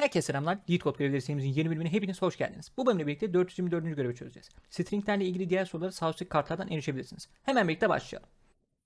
Herkese selamlar. Lead Code görevleri serimizin yeni bölümüne hepiniz hoş geldiniz. Bu bölümle birlikte 424. görevi çözeceğiz. Stringlerle ilgili diğer soruları sağ kartlardan erişebilirsiniz. Hemen birlikte başlayalım.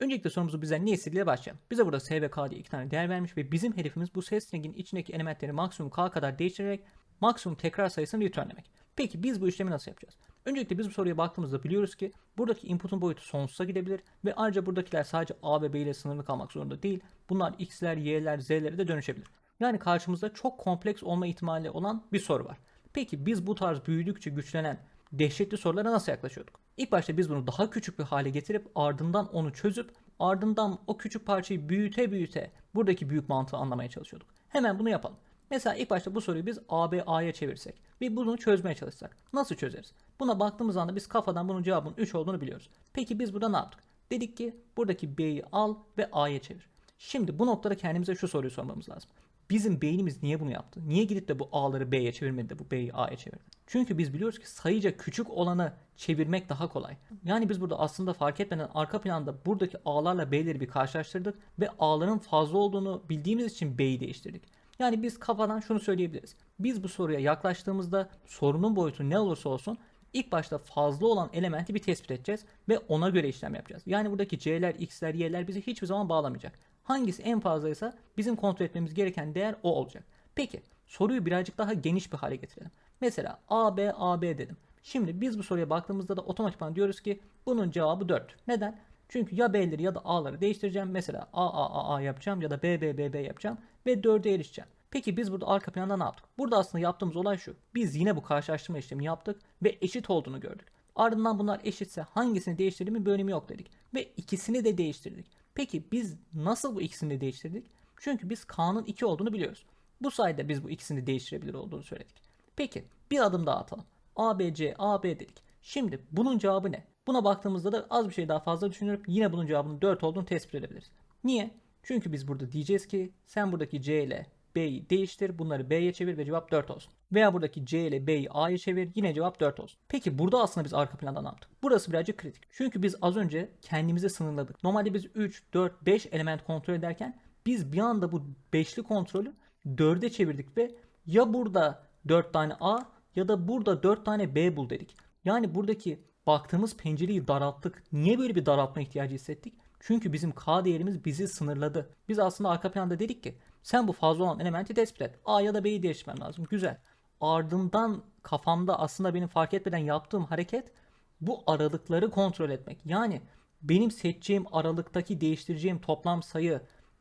Öncelikle sorumuzu bizden ne istediğiyle başlayalım. Bize burada S ve K diye iki tane değer vermiş ve bizim hedefimiz bu S stringin içindeki elementleri maksimum K kadar değiştirerek maksimum tekrar sayısını returnlemek. Peki biz bu işlemi nasıl yapacağız? Öncelikle biz bu soruya baktığımızda biliyoruz ki buradaki input'un boyutu sonsuza gidebilir ve ayrıca buradakiler sadece A ve B ile sınırlı kalmak zorunda değil. Bunlar X'ler, Y'ler, Z'lere de dönüşebilir. Yani karşımızda çok kompleks olma ihtimali olan bir soru var. Peki biz bu tarz büyüdükçe güçlenen dehşetli sorulara nasıl yaklaşıyorduk? İlk başta biz bunu daha küçük bir hale getirip ardından onu çözüp ardından o küçük parçayı büyüte büyüte buradaki büyük mantığı anlamaya çalışıyorduk. Hemen bunu yapalım. Mesela ilk başta bu soruyu biz A, B, A'ya çevirsek ve bunu çözmeye çalışsak nasıl çözeriz? Buna baktığımız anda biz kafadan bunun cevabının 3 olduğunu biliyoruz. Peki biz burada ne yaptık? Dedik ki buradaki B'yi al ve A'ya çevir. Şimdi bu noktada kendimize şu soruyu sormamız lazım. Bizim beynimiz niye bunu yaptı? Niye gidip de bu A'ları B'ye çevirmedi de bu B'yi A'ya çevirdi? Çünkü biz biliyoruz ki sayıca küçük olanı çevirmek daha kolay. Yani biz burada aslında fark etmeden arka planda buradaki A'larla B'leri bir karşılaştırdık ve A'ların fazla olduğunu bildiğimiz için B'yi değiştirdik. Yani biz kafadan şunu söyleyebiliriz. Biz bu soruya yaklaştığımızda sorunun boyutu ne olursa olsun ilk başta fazla olan elementi bir tespit edeceğiz ve ona göre işlem yapacağız. Yani buradaki C'ler, X'ler, Y'ler bizi hiçbir zaman bağlamayacak. Hangisi en fazlaysa bizim kontrol etmemiz gereken değer o olacak. Peki soruyu birazcık daha geniş bir hale getirelim. Mesela A, B, A, B dedim. Şimdi biz bu soruya baktığımızda da otomatikman diyoruz ki bunun cevabı 4. Neden? Çünkü ya B'leri ya da A'ları değiştireceğim. Mesela A, A, A, A yapacağım ya da B, B, B, B yapacağım ve 4'e erişeceğim. Peki biz burada arka planda ne yaptık? Burada aslında yaptığımız olay şu. Biz yine bu karşılaştırma işlemi yaptık ve eşit olduğunu gördük. Ardından bunlar eşitse hangisini değiştirdiğimin bir önemi yok dedik. Ve ikisini de değiştirdik. Peki biz nasıl bu ikisini de değiştirdik? Çünkü biz K'nın 2 olduğunu biliyoruz. Bu sayede biz bu ikisini değiştirebilir olduğunu söyledik. Peki bir adım daha atalım. A, B, C, A, B dedik. Şimdi bunun cevabı ne? Buna baktığımızda da az bir şey daha fazla düşünürüp yine bunun cevabının 4 olduğunu tespit edebiliriz. Niye? Çünkü biz burada diyeceğiz ki sen buradaki C ile B'yi değiştir. Bunları B'ye çevir ve cevap 4 olsun. Veya buradaki C ile B'yi A'ya çevir. Yine cevap 4 olsun. Peki burada aslında biz arka planda ne yaptık? Burası birazcık kritik. Çünkü biz az önce kendimizi sınırladık. Normalde biz 3, 4, 5 element kontrol ederken biz bir anda bu 5'li kontrolü 4'e çevirdik ve ya burada 4 tane A ya da burada 4 tane B bul dedik. Yani buradaki baktığımız pencereyi daralttık. Niye böyle bir daraltma ihtiyacı hissettik? Çünkü bizim K değerimiz bizi sınırladı. Biz aslında arka planda dedik ki sen bu fazla olan elementi tespit et. A ya da B'yi değiştirmen lazım. Güzel. Ardından kafamda aslında benim fark etmeden yaptığım hareket bu aralıkları kontrol etmek. Yani benim seçeceğim aralıktaki değiştireceğim toplam sayı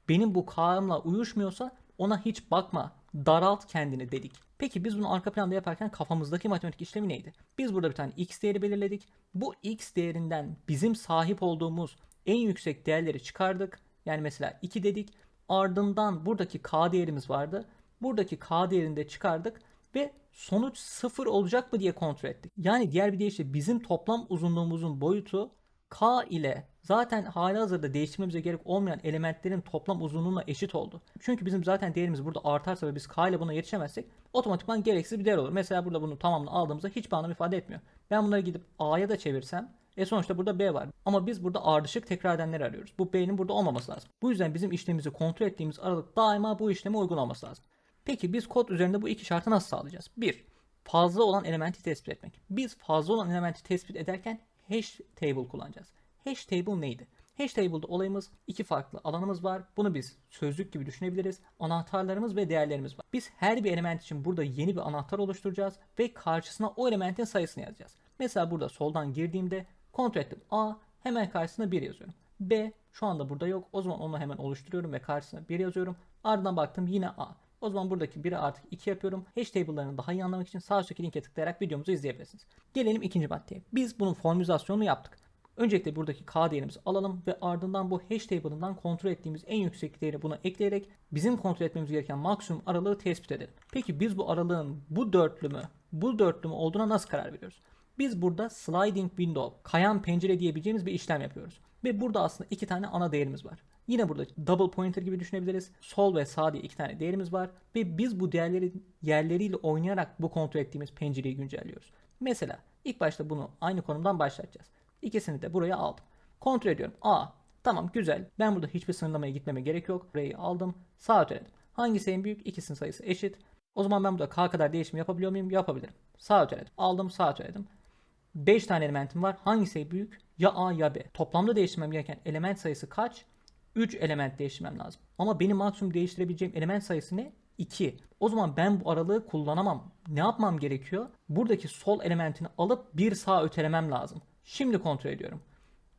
benim bu K'mla uyuşmuyorsa ona hiç bakma. Daralt kendini dedik. Peki biz bunu arka planda yaparken kafamızdaki matematik işlemi neydi? Biz burada bir tane x değeri belirledik. Bu x değerinden bizim sahip olduğumuz en yüksek değerleri çıkardık. Yani mesela 2 dedik. Ardından buradaki k değerimiz vardı. Buradaki k değerini de çıkardık ve sonuç 0 olacak mı diye kontrol ettik. Yani diğer bir deyişle bizim toplam uzunluğumuzun boyutu k ile zaten hali hazırda değiştirmemize gerek olmayan elementlerin toplam uzunluğuna eşit oldu. Çünkü bizim zaten değerimiz burada artarsa ve biz k ile buna yetişemezsek otomatikman gereksiz bir değer olur. Mesela burada bunu tamamını aldığımızda hiçbir anlam ifade etmiyor. Ben bunları gidip a'ya da çevirsem e sonuçta burada B var. Ama biz burada ardışık tekrar edenleri arıyoruz. Bu B'nin burada olmaması lazım. Bu yüzden bizim işlemimizi kontrol ettiğimiz aralık daima bu işleme uygun olması lazım. Peki biz kod üzerinde bu iki şartı nasıl sağlayacağız? 1. Fazla olan elementi tespit etmek. Biz fazla olan elementi tespit ederken hash table kullanacağız. Hash table neydi? Hash table'da olayımız iki farklı alanımız var. Bunu biz sözlük gibi düşünebiliriz. Anahtarlarımız ve değerlerimiz var. Biz her bir element için burada yeni bir anahtar oluşturacağız ve karşısına o elementin sayısını yazacağız. Mesela burada soldan girdiğimde kontrol ettim. A hemen karşısına 1 yazıyorum. B şu anda burada yok. O zaman onu hemen oluşturuyorum ve karşısına 1 yazıyorum. Ardından baktım yine A. O zaman buradaki 1'i artık 2 yapıyorum. Hash table'larını daha iyi anlamak için sağ üstteki linke tıklayarak videomuzu izleyebilirsiniz. Gelelim ikinci maddeye. Biz bunun formülizasyonunu yaptık. Öncelikle buradaki k değerimizi alalım ve ardından bu hash table'ından kontrol ettiğimiz en yüksek değeri buna ekleyerek bizim kontrol etmemiz gereken maksimum aralığı tespit edelim. Peki biz bu aralığın bu dörtlü mü, bu dörtlü mü olduğuna nasıl karar veriyoruz? Biz burada sliding window, kayan pencere diyebileceğimiz bir işlem yapıyoruz. Ve burada aslında iki tane ana değerimiz var. Yine burada double pointer gibi düşünebiliriz. Sol ve sağ diye iki tane değerimiz var. Ve biz bu değerlerin yerleriyle oynayarak bu kontrol ettiğimiz pencereyi güncelliyoruz. Mesela ilk başta bunu aynı konumdan başlatacağız. İkisini de buraya aldım. Kontrol ediyorum. A. Tamam güzel. Ben burada hiçbir sınırlamaya gitmeme gerek yok. Burayı aldım. Sağ öteledim. Hangisi en büyük? İkisinin sayısı eşit. O zaman ben burada k kadar değişim yapabiliyor muyum? Yapabilirim. Sağ öteledim. Aldım sağ öteledim. 5 tane elementim var. Hangisi büyük? Ya A ya B. Toplamda değiştirmem gereken element sayısı kaç? 3 element değiştirmem lazım. Ama benim maksimum değiştirebileceğim element sayısı ne? 2. O zaman ben bu aralığı kullanamam. Ne yapmam gerekiyor? Buradaki sol elementini alıp bir sağ ötelemem lazım. Şimdi kontrol ediyorum.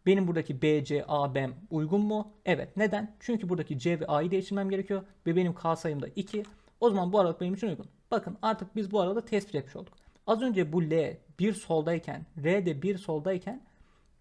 Benim buradaki B, C, A, B uygun mu? Evet. Neden? Çünkü buradaki C ve A'yı değiştirmem gerekiyor. Ve benim K sayım da 2. O zaman bu aralık benim için uygun. Bakın artık biz bu aralığı tespit etmiş olduk. Az önce bu L bir soldayken, R de bir soldayken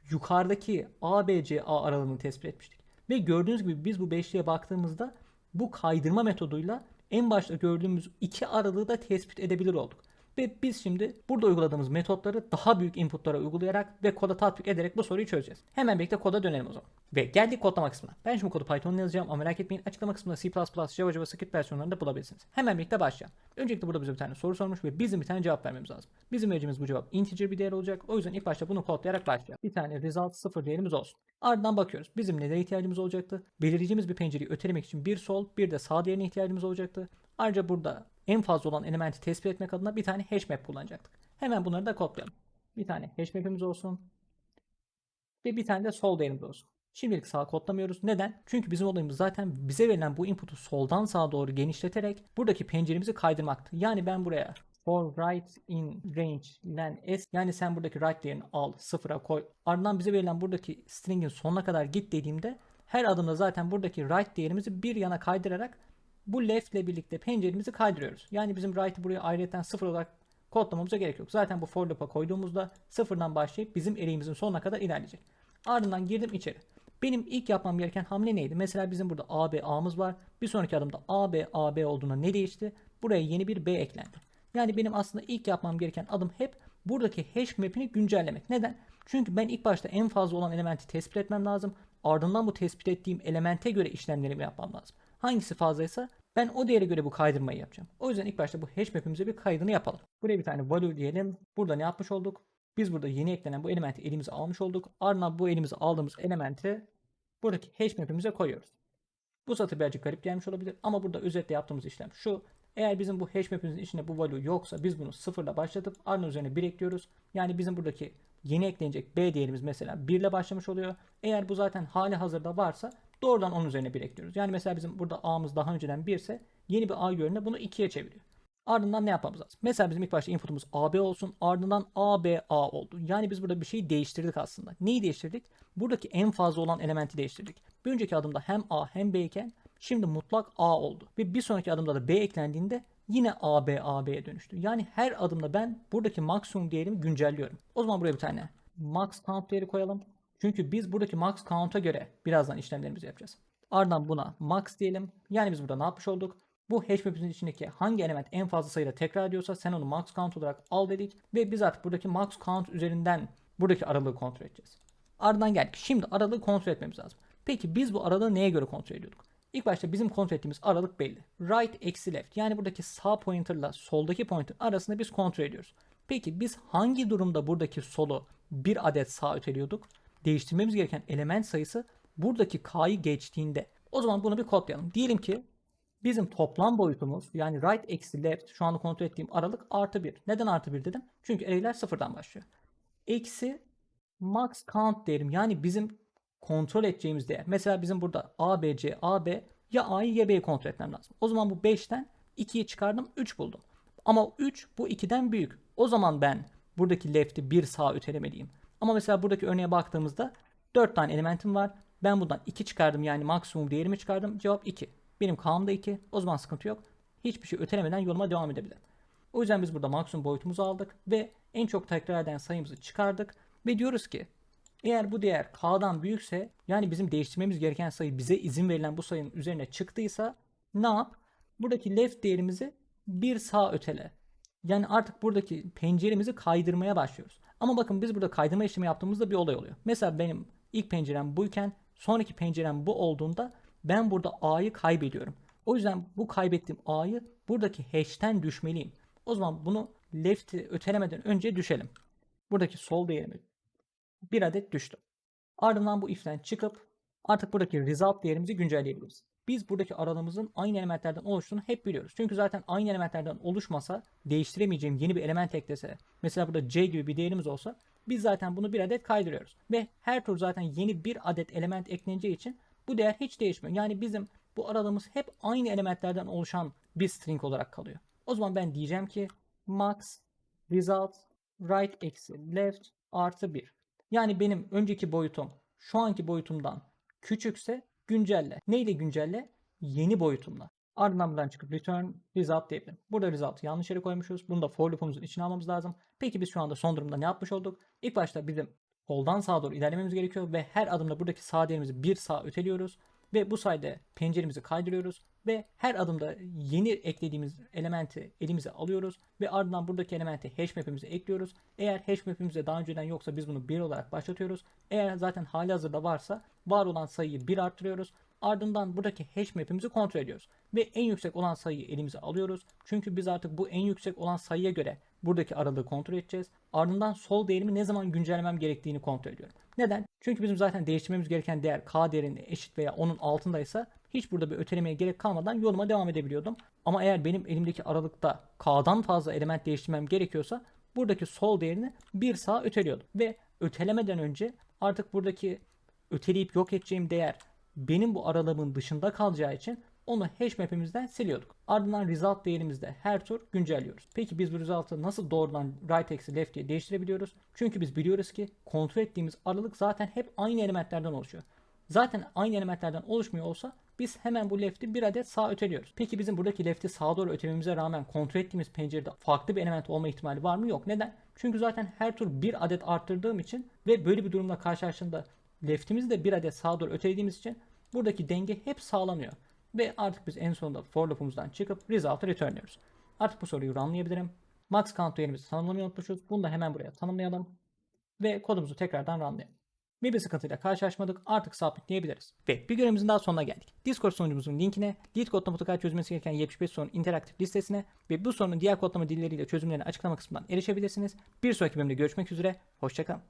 yukarıdaki A, B, C, A aralığını tespit etmiştik. Ve gördüğünüz gibi biz bu beşliğe baktığımızda bu kaydırma metoduyla en başta gördüğümüz iki aralığı da tespit edebilir olduk. Ve biz şimdi burada uyguladığımız metotları daha büyük inputlara uygulayarak ve koda tatbik ederek bu soruyu çözeceğiz. Hemen birlikte koda dönelim o zaman. Ve geldik kodlama kısmına. Ben şimdi kodu Python'la yazacağım ama merak etmeyin açıklama kısmında C++, Java, JavaScript versiyonlarını da bulabilirsiniz. Hemen birlikte başlayalım. Öncelikle burada bize bir tane soru sormuş ve bizim bir tane cevap vermemiz lazım. Bizim vereceğimiz bu cevap integer bir değer olacak. O yüzden ilk başta bunu kodlayarak başlayalım. Bir tane result 0 değerimiz olsun. Ardından bakıyoruz. Bizim nelere ihtiyacımız olacaktı? Belirleyeceğimiz bir pencereyi ötelemek için bir sol bir de sağ değerine ihtiyacımız olacaktı. Ayrıca burada en fazla olan elementi tespit etmek adına bir tane hashmap kullanacaktık. Hemen bunları da kodlayalım. Bir tane hashmap'imiz olsun. Ve bir tane de sol değerimiz olsun. Şimdilik sağ kodlamıyoruz. Neden? Çünkü bizim olayımız zaten bize verilen bu input'u soldan sağa doğru genişleterek buradaki penceremizi kaydırmaktı. Yani ben buraya for right in range len s yani sen buradaki right değerini al sıfıra koy. Ardından bize verilen buradaki string'in sonuna kadar git dediğimde her adımda zaten buradaki right değerimizi bir yana kaydırarak bu left ile birlikte penceremizi kaydırıyoruz. Yani bizim right'ı buraya ayrıyeten sıfır olarak kodlamamıza gerek yok. Zaten bu for loop'a koyduğumuzda sıfırdan başlayıp bizim eriğimizin sonuna kadar ilerleyecek. Ardından girdim içeri. Benim ilk yapmam gereken hamle neydi? Mesela bizim burada AB A'mız var. Bir sonraki adımda AB AB olduğuna ne değişti? Buraya yeni bir B eklendi. Yani benim aslında ilk yapmam gereken adım hep buradaki hash map'ini güncellemek. Neden? Çünkü ben ilk başta en fazla olan elementi tespit etmem lazım. Ardından bu tespit ettiğim elemente göre işlemlerimi yapmam lazım. Hangisi fazlaysa ben o değere göre bu kaydırmayı yapacağım. O yüzden ilk başta bu hash map'imize bir kaydını yapalım. Buraya bir tane value diyelim. Burada ne yapmış olduk? Biz burada yeni eklenen bu elementi elimize almış olduk. Ardından bu elimize aldığımız elementi buradaki hash map'imize koyuyoruz. Bu satır birazcık garip gelmiş olabilir ama burada özetle yaptığımız işlem şu. Eğer bizim bu hash map'imizin içinde bu value yoksa biz bunu sıfırla başlatıp ardından üzerine 1 ekliyoruz. Yani bizim buradaki yeni eklenecek B değerimiz mesela 1 ile başlamış oluyor. Eğer bu zaten hali hazırda varsa doğrudan onun üzerine 1 ekliyoruz. Yani mesela bizim burada A'mız daha önceden 1 ise yeni bir A yerine bunu 2'ye çeviriyor. Ardından ne yapmamız lazım? Mesela bizim ilk başta inputumuz AB olsun. Ardından AB A oldu. Yani biz burada bir şeyi değiştirdik aslında. Neyi değiştirdik? Buradaki en fazla olan elementi değiştirdik. Bir önceki adımda hem A hem B iken şimdi mutlak A oldu. Ve bir sonraki adımda da B eklendiğinde yine AB AB'ye dönüştü. Yani her adımda ben buradaki maksimum değerimi güncelliyorum. O zaman buraya bir tane max count değeri koyalım. Çünkü biz buradaki max count'a göre birazdan işlemlerimizi yapacağız. Ardından buna max diyelim. Yani biz burada ne yapmış olduk? Bu hash map'imizin içindeki hangi element en fazla sayıda tekrar ediyorsa sen onu max count olarak al dedik. Ve biz artık buradaki max count üzerinden buradaki aralığı kontrol edeceğiz. Ardından geldik. Şimdi aralığı kontrol etmemiz lazım. Peki biz bu aralığı neye göre kontrol ediyorduk? İlk başta bizim kontrol ettiğimiz aralık belli. Right eksi left yani buradaki sağ pointerla soldaki pointer arasında biz kontrol ediyoruz. Peki biz hangi durumda buradaki solu bir adet sağ öteliyorduk? Değiştirmemiz gereken element sayısı buradaki k'yı geçtiğinde. O zaman bunu bir kodlayalım. Diyelim ki bizim toplam boyutumuz yani right eksi left şu anda kontrol ettiğim aralık artı 1. Neden artı 1 dedim? Çünkü array'ler sıfırdan başlıyor. Eksi max count değerim yani bizim kontrol edeceğimiz değer. Mesela bizim burada A, B, C, A, B ya A'yı ya B'yi kontrol etmem lazım. O zaman bu 5'ten 2'yi çıkardım 3 buldum. Ama 3 bu 2'den büyük. O zaman ben buradaki left'i bir sağ ötelemeliyim. Ama mesela buradaki örneğe baktığımızda 4 tane elementim var. Ben bundan 2 çıkardım yani maksimum değerimi çıkardım. Cevap 2. Benim K'm da 2. O zaman sıkıntı yok. Hiçbir şey ötelemeden yoluma devam edebilirim. O yüzden biz burada maksimum boyutumuzu aldık ve en çok tekrar eden sayımızı çıkardık ve diyoruz ki eğer bu değer k'dan büyükse yani bizim değiştirmemiz gereken sayı bize izin verilen bu sayının üzerine çıktıysa ne yap? Buradaki left değerimizi bir sağ ötele. Yani artık buradaki penceremizi kaydırmaya başlıyoruz. Ama bakın biz burada kaydırma işlemi yaptığımızda bir olay oluyor. Mesela benim ilk pencerem buyken sonraki pencerem bu olduğunda ben burada a'yı kaybediyorum. O yüzden bu kaybettiğim a'yı buradaki hash'ten düşmeliyim. O zaman bunu left'i ötelemeden önce düşelim. Buradaki sol değerimi bir adet düştü. Ardından bu if'ten çıkıp artık buradaki result değerimizi güncelleyebiliriz. Biz buradaki aralığımızın aynı elementlerden oluştuğunu hep biliyoruz. Çünkü zaten aynı elementlerden oluşmasa değiştiremeyeceğim yeni bir element eklese mesela burada c gibi bir değerimiz olsa biz zaten bunu bir adet kaydırıyoruz. Ve her tur zaten yeni bir adet element ekleneceği için bu değer hiç değişmiyor. Yani bizim bu aralığımız hep aynı elementlerden oluşan bir string olarak kalıyor. O zaman ben diyeceğim ki max result right eksi left artı 1. Yani benim önceki boyutum şu anki boyutumdan küçükse güncelle. Neyle güncelle? Yeni boyutumla. Ardından buradan çıkıp return result diyebilirim. Burada result'ı yanlış yere koymuşuz. Bunu da for loop'umuzun içine almamız lazım. Peki biz şu anda son durumda ne yapmış olduk? İlk başta bizim soldan sağa doğru ilerlememiz gerekiyor ve her adımda buradaki sağ değerimizi bir sağ öteliyoruz. Ve bu sayede penceremizi kaydırıyoruz ve her adımda yeni eklediğimiz elementi elimize alıyoruz ve ardından buradaki elementi hash map'imize ekliyoruz. Eğer hash map'imizde daha önceden yoksa biz bunu 1 olarak başlatıyoruz. Eğer zaten hali hazırda varsa var olan sayıyı 1 arttırıyoruz. Ardından buradaki hash map'imizi kontrol ediyoruz. Ve en yüksek olan sayıyı elimize alıyoruz. Çünkü biz artık bu en yüksek olan sayıya göre buradaki aralığı kontrol edeceğiz. Ardından sol değerimi ne zaman güncellemem gerektiğini kontrol ediyorum. Neden? Çünkü bizim zaten değiştirmemiz gereken değer k değerine eşit veya onun altındaysa hiç burada bir ötelemeye gerek kalmadan yoluma devam edebiliyordum. Ama eğer benim elimdeki aralıkta k'dan fazla element değiştirmem gerekiyorsa buradaki sol değerini bir sağa öteliyordum. Ve ötelemeden önce artık buradaki öteleyip yok edeceğim değer benim bu aralığımın dışında kalacağı için onu hash map'imizden siliyorduk. Ardından result değerimizde her tur güncelliyoruz. Peki biz bu result'ı nasıl doğrudan right eksi left diye değiştirebiliyoruz? Çünkü biz biliyoruz ki kontrol ettiğimiz aralık zaten hep aynı elementlerden oluşuyor. Zaten aynı elementlerden oluşmuyor olsa biz hemen bu left'i bir adet sağ öteliyoruz. Peki bizim buradaki left'i sağa doğru ötelememize rağmen kontrol ettiğimiz pencerede farklı bir element olma ihtimali var mı? Yok. Neden? Çünkü zaten her tur bir adet arttırdığım için ve böyle bir durumla karşılaştığında left'imizi de bir adet sağa doğru ötelediğimiz için buradaki denge hep sağlanıyor. Ve artık biz en sonunda for loop'umuzdan çıkıp result'ı returnliyoruz. Artık bu soruyu runlayabilirim. Max count değerimizi tanımlamayı unutmuşuz. Bunu da hemen buraya tanımlayalım. Ve kodumuzu tekrardan runlayalım. Bir sıkıntıyla karşılaşmadık. Artık sabitleyebiliriz. Ve bir görevimizin daha sonuna geldik. Discord sunucumuzun linkine, Lead kodla mutlaka çözmesi gereken 75 sorunun interaktif listesine ve bu sorunun diğer kodlama dilleriyle çözümlerini açıklama kısmından erişebilirsiniz. Bir sonraki bölümde görüşmek üzere. Hoşçakalın.